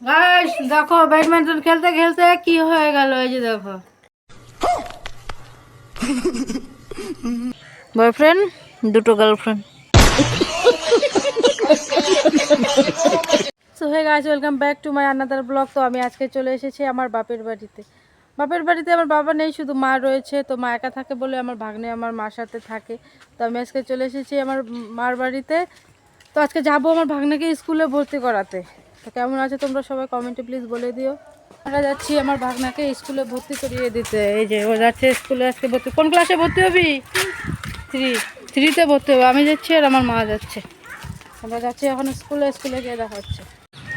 Guys দেখো, badminton খেলতে খেলতে কি হয়ে গেল? এই যে দেখো। বয়ফ্রেন্ড দুটো girlfriend so hey guys welcome back to my another blog তো আমি আজকে চলে এসেছি আমার বাপের বাড়িতে। বাপের বাড়িতে আমার বাবা নেই, শুধু মা রয়েছে। তো মা একা থাকে বলে আমার ভাগ্নে আমার মার সাথে থাকে। তো আমি আজকে চলে এসেছি আমার মার বাড়িতে। তো আজকে যাব আমার ভাগ্নেকে স্কুলে ভর্তি করাতে। তো কেমন আছে তোমরা সবাই কমেন্টে প্লিজ বলে দিও। আমরা যাচ্ছি আমার ভাগনাকে স্কুলে ভর্তি করিয়ে দিতে। এই যে ও যাচ্ছে স্কুলে আজকে ভর্তি। কোন ক্লাসে ভর্তি হবি? থ্রি থ্রিতে ভর্তি হবে। আমি যাচ্ছি আর আমার মা যাচ্ছে। আমরা যাচ্ছি এখন স্কুলে। স্কুলে গিয়ে দেখা হচ্ছে।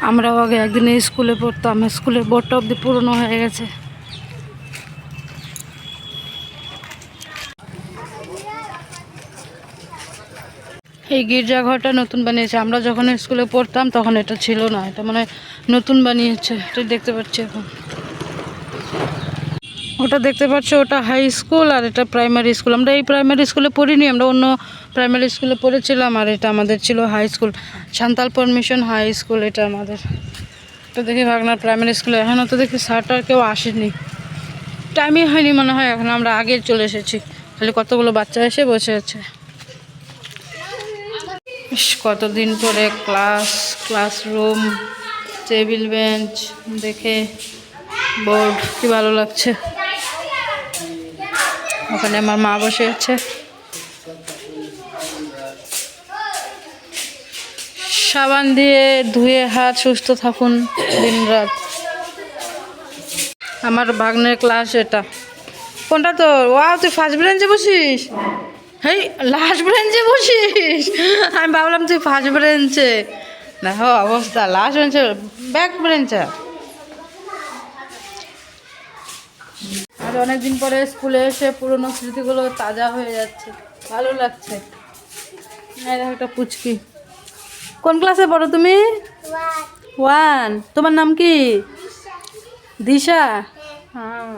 আমরাও আগে একদিনে স্কুলে পড়তাম। স্কুলের বোর্ডটা অব্দি পুরনো হয়ে গেছে। এই গির্জাঘরটা নতুন বানিয়েছে। আমরা যখন স্কুলে পড়তাম তখন এটা ছিল না, এটা মানে নতুন বানিয়েছে, এটা দেখতে পাচ্ছি এখন। ওটা দেখতে পাচ্ছ, ওটা হাই স্কুল আর এটা প্রাইমারি স্কুল আমরা এই প্রাইমারি স্কুলে পড়িনি, আমরা অন্য প্রাইমারি স্কুলে পড়েছিলাম আর এটা আমাদের ছিল high school Santal permission high school এটা আমাদের। তো দেখি ভাগনার প্রাইমারি স্কুলে এখনও তো দেখি স্যারটা আর কেউ আসেনি। টাইমই হয়নি মনে হয়, এখন আমরা আগে চলে এসেছি। খালি কতগুলো বাচ্চা এসে বসে আছে। কতদিন পরে ক্লাস, ক্লাসরুম, টেবিল বেঞ্চ, দেখে বোর্ড, কি ভালো লাগছে। ওখানে আমার মা বসে আছে। সাবান দিয়ে ধুয়ে হাত সুস্থ থাকুন দিন রাত আমার ভাগ্নের ক্লাস এটা। কোনটা তো ওয়াও, তুই ফার্স্ট বেঞ্চে বসিস? হেই লাস্ট বেঞ্চে বসিস? আমি ভাবলাম তুই ফার্স্ট বেঞ্চে দেখো অবস্থা লাস্ট বেঞ্চে ব্যাক বেঞ্চে আর অনেকদিন পরে স্কুলে এসে পুরনো স্মৃতিগুলো তাজা হয়ে যাচ্ছে। ভালো লাগছে। দেখো একটা পুচকি। কোন ক্লাসে পড়ো তুমি? ওয়ান। তোমার নাম কি? দিশা? হ্যাঁ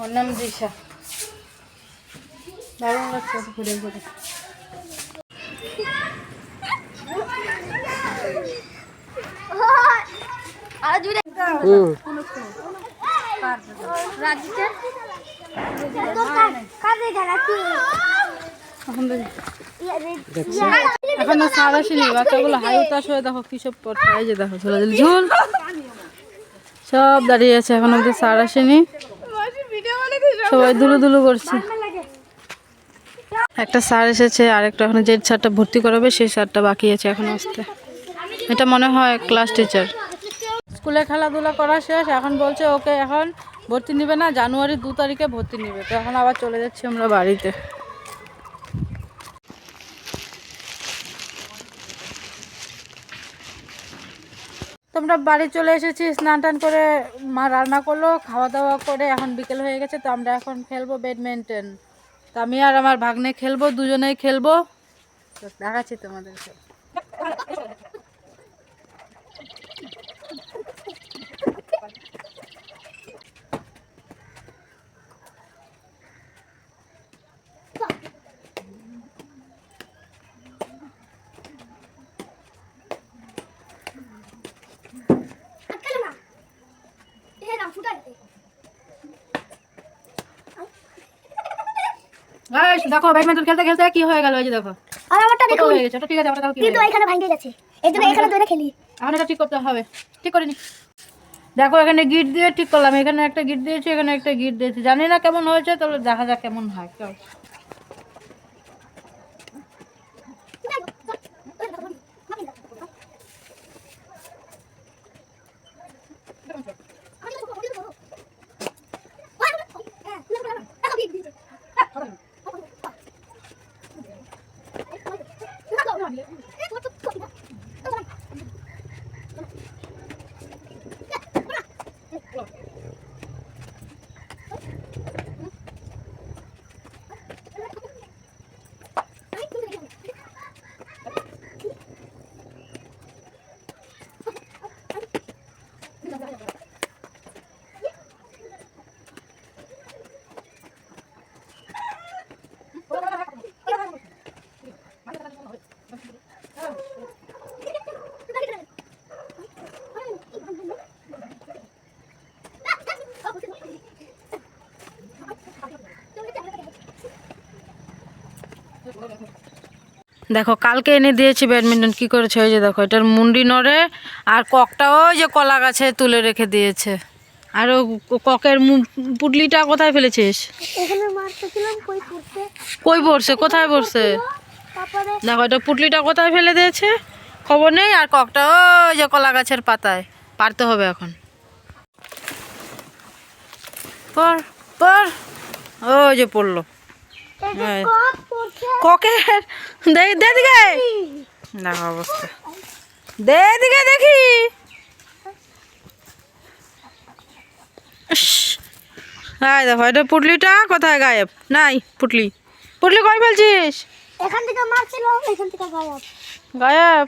ওর নাম দিশা। দারুণ লাগছে ঘুরে ঘুরে এখন এখন আসেনি বাচ্চাগুলো হাই উতাস হয়ে দেখো কি সব করছে এই যে দেখো ঝোলা ঝুল। সব দাঁড়িয়ে আছে এখন অব্দি স্যার আসেনি। সবাই দুলু দুলু করছে। একটা স্যার এসেছে আর একটা এখন যে স্যারটা ভর্তি করাবে, সেই স্যারটা বাকি আছে এখন আসতে। এটা মনে হয় ক্লাস টিচার স্কুলে খেলাধুলা করা শেষ, এখন বলছে ওকে এখন ভর্তি নেবে না, জানুয়ারি দু তারিখে ভর্তি নেবে। তো এখন আবার চলে যাচ্ছি আমরা বাড়িতে। তোমরা বাড়ি চলে এসেছি, স্নান টান করে মা রান্না করল, খাওয়া দাওয়া করে এখন বিকেল হয়ে গেছে, তো আমরা এখন খেলব ব্যাডমিন্টন। তো আমি আর আমার ভাগ্নে খেলব দুজনেই খেলব। দেখাচ্ছি তোমাদেরকে। দেখো খেলতে খেলতে কি হয়ে এই যে দেখো। আর আমারটা হয়ে গেছে ঠিক আছে এখানে ঠিক করতে হবে ঠিক দেখো এখানে গিট দিয়ে ঠিক করলাম এখানে একটা গিট দিয়েছি এখানে একটা গিট দিয়েছি। জানি না কেমন হয়েছে তাহলে দেখা যাক কেমন হয় চল। দেখো কালকে এনে দিয়েছি ব্যাডমিন্টন কি করেছে? ওই যে দেখো এটার মুন্ডি নড়ে আর ককটা ওই যে কলা গাছে তুলে রেখে দিয়েছে। আর ককের পুটলিটা কোথায় ফেলেছিস? কই পড়ছে? কোথায় পড়ছে? দেখো এটা পুটলিটা কোথায় ফেলে দিয়েছে? খবর নেই? আর ককটা ওই যে কলা গাছের পাতায়। পারতে হবে এখন। পর পর ওই যে পড়ল। হ্যাঁ। ককের দেখ দে দিকে। দেখো অবস্থা। দে দিকে দেখি। এই দেখো এটা পুটলিটা কোথায় গায়েব? নাই পুটলি। পুটলি কই ফেলছিস? এখান থেকে মারছিল এখান থেকে গায়ব। গায়েব?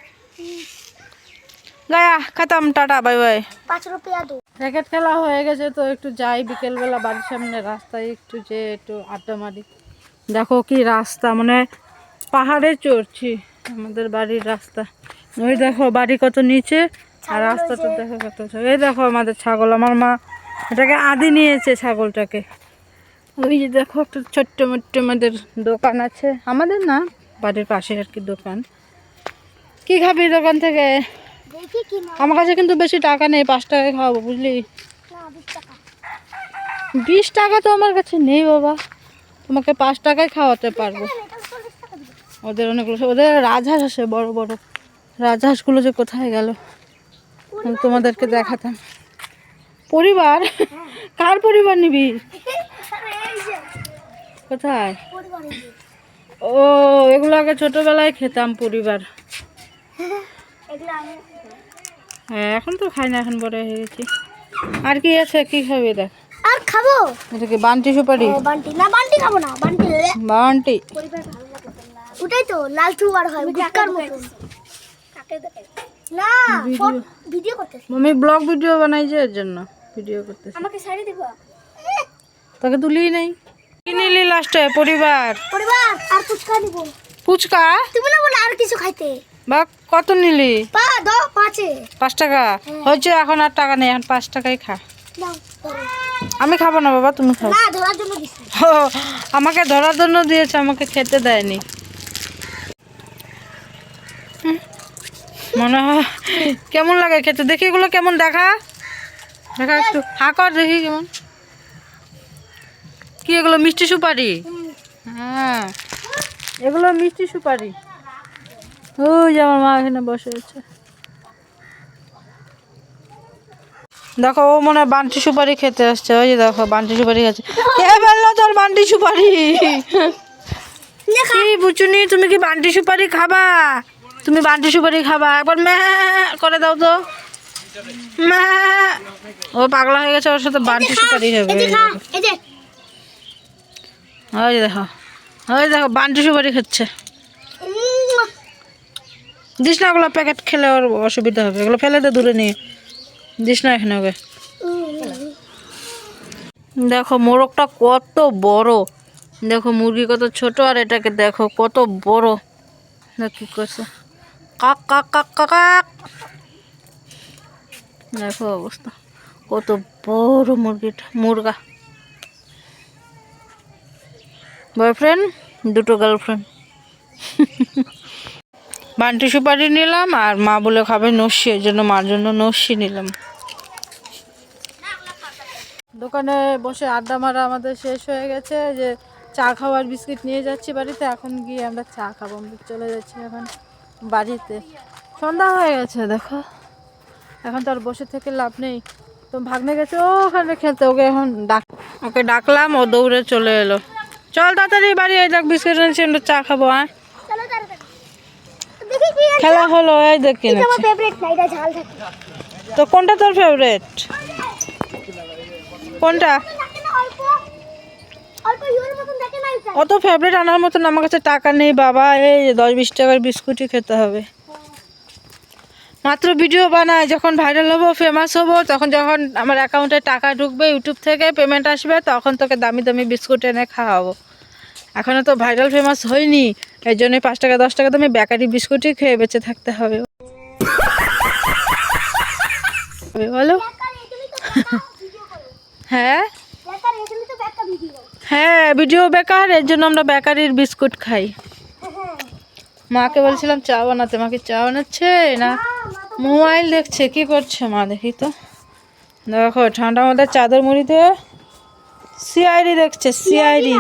গায়া খতম টাটা বাই বাই। পাঁচ রুপিয়া দু। ক্রিকেট খেলা হয়ে গেছে তো একটু যাই বিকেলবেলা বাড়ির সামনে রাস্তায় একটু যে একটু আড্ডা মারি। দেখো কি রাস্তা মানে পাহাড়ে চড়ছি আমাদের বাড়ির রাস্তা। ওই দেখো বাড়ি কত নিচে আর রাস্তাটা দেখো কত এই দেখো আমাদের ছাগল আমার মা এটাকে আদি নিয়েছে ছাগলটাকে। ওই যে দেখো একটা ছোট্ট মোট্ট আমাদের দোকান আছে আমাদের না বাড়ির পাশে আর কি দোকান। কি খাবি দোকান থেকে? আমার কাছে কিন্তু বেশি টাকা নেই পাঁচ টাকায় খাওয়াবো বুঝলি? বিশ টাকা তো আমার কাছে নেই বাবা। তোমাকে পাঁচ টাকায় খাওয়াতে পারব। ওদের অনেকগুলো ওদের রাজহাঁস আছে বড় বড়। রাজহাঁসগুলো যে কোথায় গেল? তোমাদেরকে দেখাতাম। পরিবার? কার পরিবার নিবি? কোথায়। ও, এগুলো আগে ছোটবেলায় খেতাম পরিবার। হ্যাঁ এখন তো খাই না, এখন বড় হয়ে গেছি। আর কি আছে? কি খাবি দেখ। আর খাব। এটা কি বান্টি সুপারি? ও, বান্টি। না বান্টি খাব না বান্টি। বান্টি। ওটাই তো লাল হয় গুটকার মতন। না ভিডিও। করতেছি। আমি ব্লগ ভিডিও বানাইছি এর জন্য ভিডিও করতেছি। আমাকে শাড়ি দিব। তাকে তুলি নাই। কি নিলি লাস্টে পরিবার? পরিবার আর ফুচকা নিব। ফুচকা? তুমি না বলে আর কিছু খাইতে। বা কত নিলি? পা দাও পাঁচে। পাঁচ টাকা? হয়েছে এখন আর টাকা নেই এখন পাঁচ টাকাই খা। দাও। আমি খাব না বাবা তুমি ও, আমাকে ধরার জন্য দিয়েছে আমাকে খেতে দেয়নি। মনে হয় কেমন লাগে খেতে? দেখি এগুলো কেমন দেখা। দেখা একটু। হা কর দেখি কেমন। কি এগুলো? মিষ্টি সুপারি? হ্যাঁ। এগুলো মিষ্টি সুপারি। ওই যে আমার মা এখানে বসে আছে। দেখো ও মনে হয় বান্টি সুপারি খেতে আসছে। ওই যে দেখো বান্টি সুপারি খাচ্ছে কে বলল তোর বান্টি সুপারি? কি বুচুনি তুমি কি বান্টি সুপারি খাবা? তুমি বান্টি সুপারি খাবা? একবার ম্যা করে দাও তো। ম্যা। ও পাগলা হয়ে গেছে ওর সাথে বান্টি সুপারি খাবে ওই যে দেখো ওই দেখো বান্টি সুপারি খাচ্ছে। দিস না ওগুলো প্যাকেট খেলে ওর অসুবিধা হবে এগুলো ফেলে দে দূরে নিয়ে। দিস না এখানে ওকে। দেখো, মোরগটা কত বড়। দেখো, মুরগি কত ছোট আর এটাকে দেখো, কত বড়। দেখ কি করছে। কাক কাক কাক কাক কাক। দেখো অবস্থা। কত বড় মুরগিটা, মুরগা। বয়ফ্রেন্ড? দুটো গার্লফ্রেন্ড। বান্টি সুপারি নিলাম আর মা বলে খাবে নস্যি, এর জন্য মার জন্য নস্যি নিলাম। দোকানে বসে আড্ডা মারা আমাদের শেষ হয়ে গেছে যে চা খাওয়ার বিস্কিট নিয়ে যাচ্ছি বাড়িতে এখন গিয়ে আমরা চা খাব আমরা চলে যাচ্ছি এখন বাড়িতে। সন্ধ্যা হয়ে গেছে দেখো। এখন তো আর বসে থেকে লাভ নেই। তো ভাগ্নে গেছে ওখানে খেলতে ওকে এখন ডাক ওকে ডাকলাম ও দৌড়ে চলে এলো। চল তাড়াতাড়ি বাড়ি এই দেখ বিস্কিট এনেছি আমরা চা খাব হ্যাঁ? খেলা হলো এই দেখ কিনেছি তো কোনটা তোর ফেভারেট কোনটা? অত ফেভারিট আনার মতন আমার কাছে টাকা নেই, বাবা। এই দশ বিশ টাকার বিস্কুটই খেতে হবে। মাত্র ভিডিও বানায়, যখন ভাইরাল হব ফেমাস হব, তখন যখন আমার অ্যাকাউন্টে টাকা ঢুকবে ইউটিউব থেকে পেমেন্ট আসবে, তখন তোকে দামি দামি বিস্কুট এনে খাওয়াবো। এখনও তো ভাইরাল ফেমাস হয়নি এই জন্য পাঁচ টাকা, দশ টাকা দামি বেকারি বিস্কুটই খেয়ে বেঁচে থাকতে হবে। বলো বেকার এখানে তো ভিডিও করো হ্যাঁ? হ্যাঁ ভিডিও বেকার এর জন্য আমরা বেকারির বিস্কুট খাই। মাকে বলছিলাম চা বানাতে মাকে চা বানাচ্ছে না? মোবাইল দেখছে কি করছে মা দেখি তো। দেখো ঠান্ডার মধ্যে চাদর মুড়িতে সিআইডি দেখছে সিআইডি